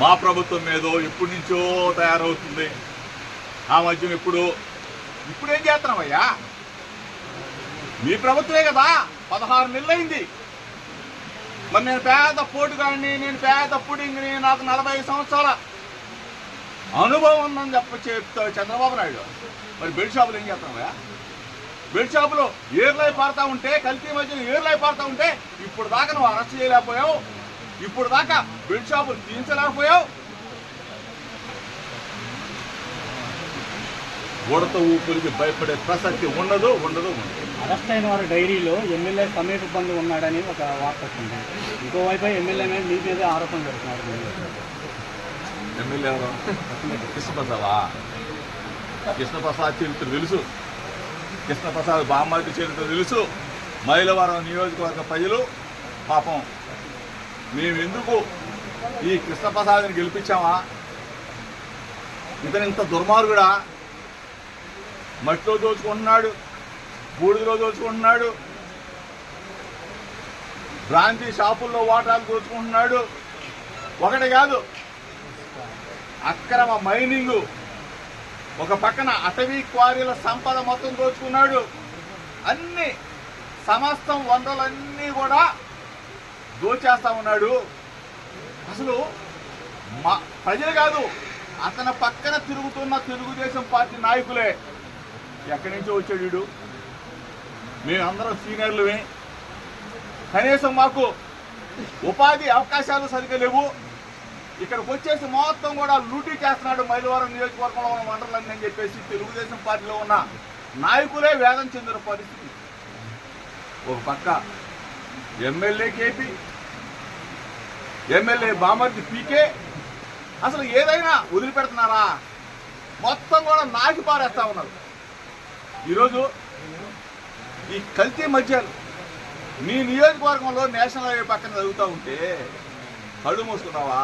మా ప్రభుత్వం ఏదో ఎప్పటి నుంచో తయారవుతుంది. ఆ మధ్యం ఇప్పుడు ఇప్పుడేం చేస్తున్నామయ్యా మీ ప్రభుత్వమే కదా. పదహారు నెలలైంది. మరి నేను పేద పోటుగాడిని నేను పేద పుడింగిని నాకు నలభై సంవత్సరాల అనుభవం ఉందని చెప్ప చెప్తా చంద్రబాబు నాయుడు. మరి బెడ్ షాపులు ఏం చేస్తున్నామయ్యా బెడ్ షాపులో ఏర్లై పారుతా ఉంటే కల్తీ మధ్యలో ఏర్లై పారుతా ఉంటే ఇప్పుడు దాకా నువ్వు అరెస్ట్ చేయలేకపోయావు. ఇప్పుడు దాకా బెడ్ షాపులు తీయించలేకపోయావు. ఉడత ఊపిరికి భయపడే ప్రసక్తి ఉండదు ఉండదు అరెస్ట్ అయిన వారి డైరీలో ఎమ్మెల్యే సమీప బంధు ఉన్నాడని ఒక వార్త వచ్చింది. ఇంకోవైపు ఎమ్మెల్యే మీద మీ మీదే ఆరోపణ పెడుతున్నారు ఎమ్మెల్యే ఎవరు? కృష్ణప్రసాదా. కృష్ణప్రసాద్ చరిత్ర తెలుసు. కృష్ణప్రసాద్ బామ్మాటి చరిత్ర తెలుసు. మైలవరం నియోజకవర్గ ప్రజలు పాపం మేము ఎందుకు ఈ కృష్ణప్రసాద్ని గెలిపించామా? ఇతను ఇంత దుర్మార్గుడా? మట్టిలో దోచుకుంటున్నాడు బూడిదలో దోచుకుంటున్నాడు బ్రాంతి షాపుల్లో వాటాలు దోచుకుంటున్నాడు. ఒకటి కాదు అక్రమ మైనింగు. ఒక పక్కన అటవీ క్వారీల సంపద మొత్తం దోచుకున్నాడు. అన్ని సమస్తం వనరులన్నీ కూడా దోచేస్తా ఉన్నాడు. అసలు మా ప్రజలు కాదు అతని పక్కన తిరుగుతున్న తెలుగుదేశం పార్టీ నాయకులే ఎక్కడి నుంచో వచ్చాడు వీడు. మేమందరం సీనియర్లమే. కనీసం మాకు ఉపాధి అవకాశాలు సరిగ్గా లేవు. ఇక్కడికి వచ్చేసి మొత్తం కూడా లూటీ చేస్తున్నాడు మైలవరం నియోజకవర్గంలో ఉన్న మండలాన్ని అని చెప్పేసి తెలుగుదేశం పార్టీలో ఉన్న నాయకులే వేదం చెందిన పరిస్థితి. ఒక పక్క ఎమ్మెల్యే కేపీ ఎమ్మెల్యే బామర్ది పీకే అసలు ఏదైనా వదిలిపెడుతున్నారా? మొత్తం కూడా నాకి పారేస్తా ఉన్నారు. ఈరోజు ఈ కల్తీ మద్యాలు మీ నియోజకవర్గంలో నేషనల్ హైవే పక్కన జరుగుతూ ఉంటే కళ్ళు మూసుకున్నావా?